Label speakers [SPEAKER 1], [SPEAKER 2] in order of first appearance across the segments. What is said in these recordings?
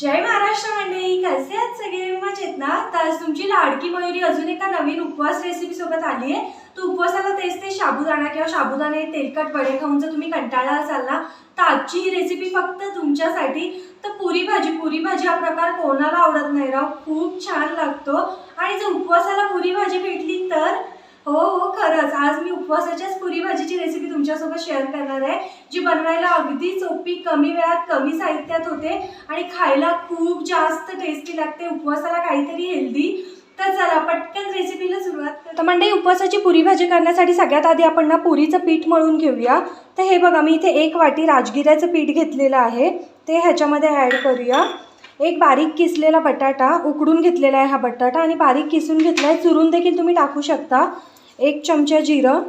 [SPEAKER 1] जय महाराष्ट्र मंडळी कसे आहात सगळे? मजेत ना? तर तुमची लाडकी मयुरी अजून एका नवीन उपवास रेसिपी सोबत आली आहे. तर उपवासाला तेच ते साबुदाणा किंवा साबुदाणे तेलकट वडे खाऊन जर तुम्ही कंटाळा असाल ना तर आजची ही रेसिपी फक्त तुमच्यासाठी. तर पुरी भाजी पुरी भाजी हा प्रकार कोणाला आवडत नाही राव? खूप छान लागतो. आणि जर उपवासाला पुरी भाजी भेटली तर? हो हो खरंच. आज मी उपवासाच्याच पुरी भाजीची रेसिपी तुमच्यासोबत शेअर करणार आहे जी बनवायला अगदी सोपी कमी वेळात कमी साहित्यात होते आणि खायला खूप जास्त टेस्टी लागते. उपवासाला काहीतरी हेल्दी तर चला पटकन रेसिपीला सुरुवात तर मंडळी उपवासाची पुरी भाजी करण्यासाठी सगळ्यात आधी आपण ना पुरीचं पीठ मळून घेऊया. तर हे बघा मी इथे एक वाटी राजगिऱ्याचं पीठ घेतलेलं आहे. ते ह्याच्यामध्ये ॲड करूया. एक बारीक किसलेला बटाटा उकडून घेतलेला आहे हा बटाटा आणि बारीक किसून घेतला आहे चुरून देखील तुम्ही टाकू शकता. एक चमचा जिरं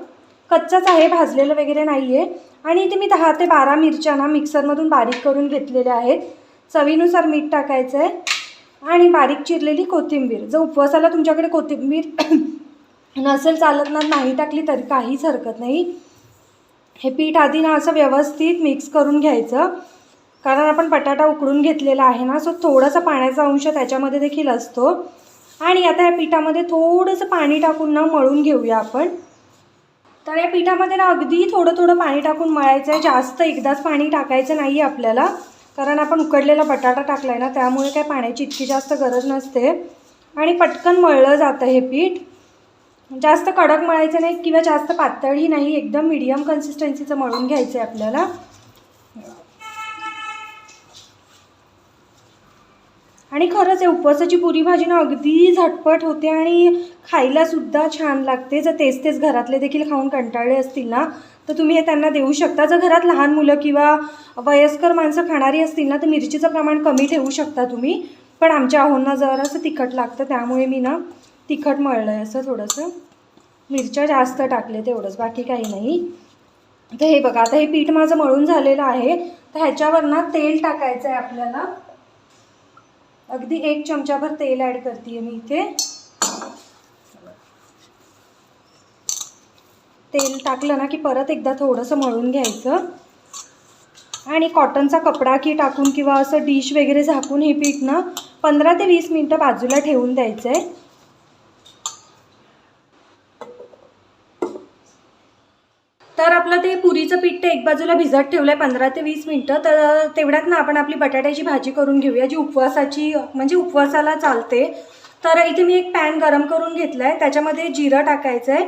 [SPEAKER 1] कच्चंच आहे भाजलेलं वगैरे नाही आहे आणि इथे मी दहा ते बारा मिरच्या ना मिक्सरमधून बारीक करून घेतलेल्या आहेत. चवीनुसार मीठ टाकायचं आहे आणि बारीक चिरलेली कोथिंबीर. जर उपवासाला तुमच्याकडे कोथिंबीर नसेल चालत ना नाही टाकली तरी काहीच हरकत नाही. हे पीठ आधी ना असं व्यवस्थित मिक्स करून घ्यायचं. कारण आपण बटाटा उकडून घेतलेला आहे ना सो थोडासा पाण्याचा अंश त्याच्यामध्ये देखील असतो. आणि आता या पिठामध्ये थोडंसं पाणी टाकून ना मळून घेऊया आपण. तर या पिठामध्ये ना अगदी थोडं थोडं पाणी टाकून मळायचं आहे जास्त एकदाच पाणी टाकायचं नाही आहे आपल्याला कारण आपण उकडलेला बटाटा टाकला आहे ना त्यामुळे काय पाण्याची इतकी जास्त गरज नसते. आणि पटकन मळलं जातं हे पीठ. जास्त कडक मळायचं नाही किंवा जास्त पातळही नाही एकदम मीडियम कन्सिस्टन्सीचं मळून घ्यायचं आहे आपल्याला. आणि खरंच आहे उपवासाची पुरी भाजी ना अगदी झटपट होते आणि खायलासुद्धा छान लागते. जर तेच तेच घरातले देखील खाऊन कंटाळले असतील ना तर तुम्ही हे त्यांना देऊ शकता. जर घरात लहान मुलं किंवा वयस्कर माणसं खाणारी असतील ना तर मिरचीचं प्रमाण कमी ठेवू शकता तुम्ही. पण आमच्या आहोंना जरासं तिखट लागतं त्यामुळे मी ना तिखट मळलं आहे असं थोडंसं. मिरच्या जास्त टाकले तेवढंच बाकी काही नाही. तर हे बघा आता हे पीठ माझं मळून झालेलं आहे. तर ह्याच्यावर ना तेल टाकायचं आहे आपल्याला. अगदी एक चमचाभर तेल ॲड करते मी इथे. तेल टाकलं ना की परत एकदा थोडंसं मळून घ्यायचं. आणि कॉटनचा कपडा की टाकून किंवा असं डिश वगैरे झाकून हे पीठ ना पंधरा ते वीस मिनटं बाजूला ठेवून द्यायचं आहे तर आपलं ते पुरीचं पीठ ते एक बाजूला भिजत ठेवलं आहे पंधरा ते वीस मिनटं. तर तेवढ्यात ना आपण आपली बटाट्याची भाजी करून घेऊया जी उपवासाची म्हणजे उपवासाला चालते. तर इथे मी एक पॅन गरम करून घेतला आहे त्याच्यामध्ये जिरं टाकायचं आहे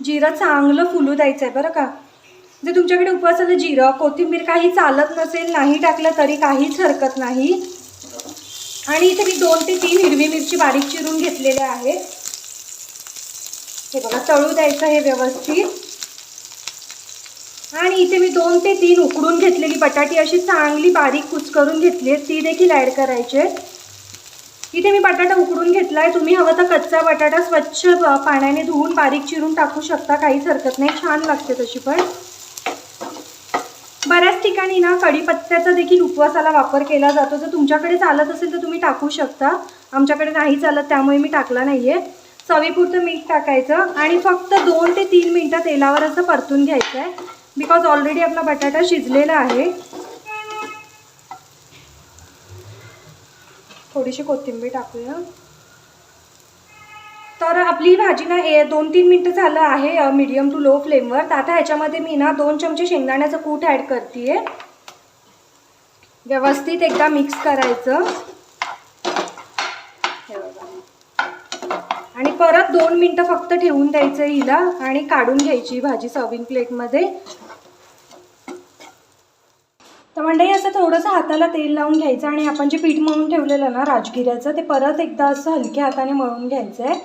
[SPEAKER 1] जिरं चांगलं फुलू द्यायचं आहे बरं का? जर तुमच्याकडे उपवासाला जिरं कोथिंबीर काही चालत नसेल नाही टाकलं तरी काहीच हरकत नाही. आणि इथे मी दोन ते तीन हिरवी मिरची बारीक चिरून घेतलेल्या आहेत. हे बघा तळू द्यायचं हे व्यवस्थित. आणि इथे मी दोन ते तीन उकडून घेतलेली बटाटी अशी चांगली बारीक कुचकरून घेतली आहे ती देखील ॲड करायचे इथे मी बटाटा उकडून घेतला आहे तुम्ही हवं तर कच्चा बटाटा स्वच्छ पाण्याने धुवून बारीक चिरून टाकू शकता. काहीच हरकत नाही. छान लागते तशी पण. बऱ्याच ठिकाणी ना कढीपत्त्याचा देखील उपवासाला वापर केला जातो. जर तुमच्याकडे चालत असेल तर तुम्ही टाकू शकता. आमच्याकडे नाही चालत त्यामुळे मी टाकला नाही आहे चवीपुरतं मीठ टाकायचं आणि फक्त दोन ते तीन मिनटं तेलावर असं परतून घ्यायचं आहे बिकॉज ऑलरेडी आपला बटाटा शिजलेला आहे. थोडीशी कोथिंबीर टाकूया. तर आपली भाजी ना ए दोन तीन मिनटं झालं आहे मीडियम टू लो फ्लेमवर तर आता ह्याच्यामध्ये मी ना दोन चमचे शेंगदाण्याचं कूट ॲड करते व्यवस्थित एकदा मिक्स करायचं. आणि परत दोन मिनटं फक्त ठेवून द्यायचं हिला आणि काढून घ्यायची भाजी सर्विंग प्लेटमध्ये तर असं थोडंसं हाताला तेल लावून घ्यायचं आणि आपण जे पीठ मळून ठेवलेलं ना राजगिऱ्याचं ते परत एकदा असं हलक्या हाताने मळून घ्यायचं आहे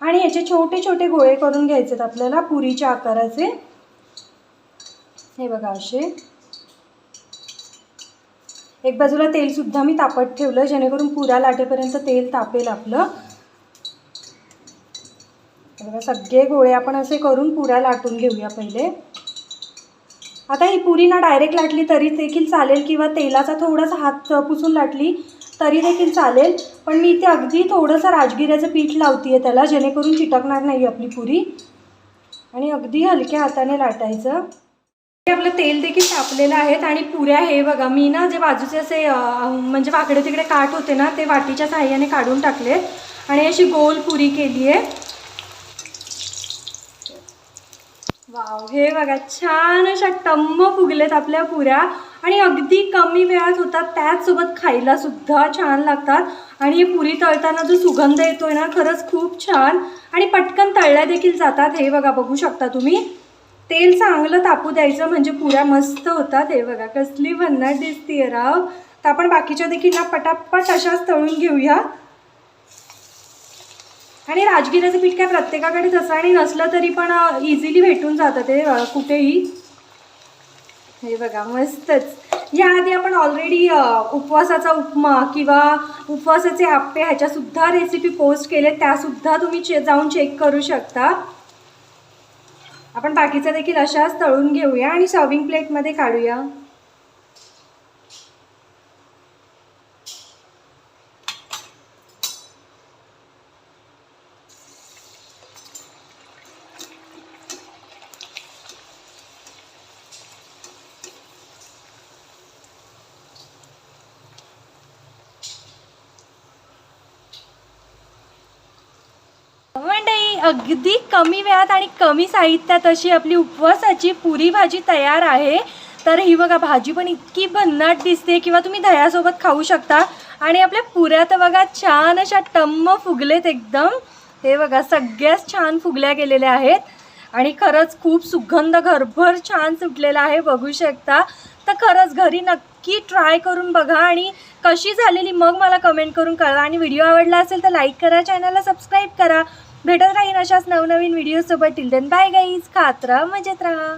[SPEAKER 1] आणि याचे छोटे छोटे गोळे करून घ्यायचे आहेत आपल्याला पुरीच्या आकाराचे. हे बघा असे. एक बाजूला तेलसुद्धा मी तापत ठेवलं जेणेकरून पुऱ्या लाटेपर्यंत तेल तापेल आपलं. बघा सगळे गोळे आपण असे करून पुऱ्या लाटून घेऊया पहिले. आता ही पुरी ना डायरेक्ट लाटली तरी देखील चालेल किंवा तेलाचा थोडासा हात पुसून लाटली तरी देखील चालेल. पण मी इथे अगदी थोडंसं राजगिऱ्याचं पीठ लावते आहे त्याला जेणेकरून चिटकणार नाही आपली पुरी. आणि अगदी हलक्या हाताने लाटायचं. हे आपलं तेल देखील तापलेलं आहेत आणि पुऱ्या हे बघा मी ना जे बाजूचे असे म्हणजे वाकडे तिकडे काठ होते ना ते वाटीच्या साह्याने काढून टाकले आणि अशी गोल पुरी केली आहे वाव हे बघा छान अशा टम्म फुगलेत आपल्या पुऱ्या. आणि अगदी कमी वेळात होतात त्याचसोबत खायला सुद्धा छान लागतात. आणि पुरी तळताना जो सुगंध येतोय ना खरंच खूप छान. आणि पटकन तळल्या देखील जातात हे बघा बघू शकता तुम्ही. तेल चांगलं तापू द्यायचं म्हणजे पुऱ्या मस्त होतात. हे बघा कसली भन्नाट दिसतीये राव. तर आपण बाकीच्या देखील ना पटापट अशाच तळून घेऊया. आणि राजगिराचं पीठ काय प्रत्येकाकडे तसं आणि नसलं तरी पण इझिली भेटून जातं ते कुठेही. हे बघा मस्तच. याआधी आपण ऑलरेडी उपवासाचा उपमा किंवा उपवासाचे आप्पे ह्याच्यासुद्धा रेसिपी पोस्ट केले त्यासुद्धा तुम्ही चे जाऊन चेक करू शकता. आपण बाकीचं देखील अशाच तळून घेऊया आणि सर्विंग प्लेटमध्ये काढूया. अगदी कमी वेळात आणि कमी साहित्यात अशी आपली उपवासाची पुरी भाजी तयार आहे. तर ही बघा भाजी पण इतकी भन्नाट दिसते किंवा तुम्ही दह्यासोबत खाऊ शकता. आणि आपल्या पुऱ्या तर बघा छान अशा टम्म फुगलेत एकदम. हे बघा सगळ्याच छान फुगल्या गेलेल्या आहेत. आणि खरंच खूप सुगंध घरभर छान सुटलेला आहे बघू शकता. तर खरंच घरी नक्की ट्राय करून बघा. आणि कशी झालेली मग मला कमेंट करून कळवा. आणि व्हिडिओ आवडला असेल तर लाईक करा चॅनलला सबस्क्राईब करा. भेटत राहीन अशाच नवनवीन व्हिडिओसोबत टिल देन बाय गाईज खात राहा मजेत राहा.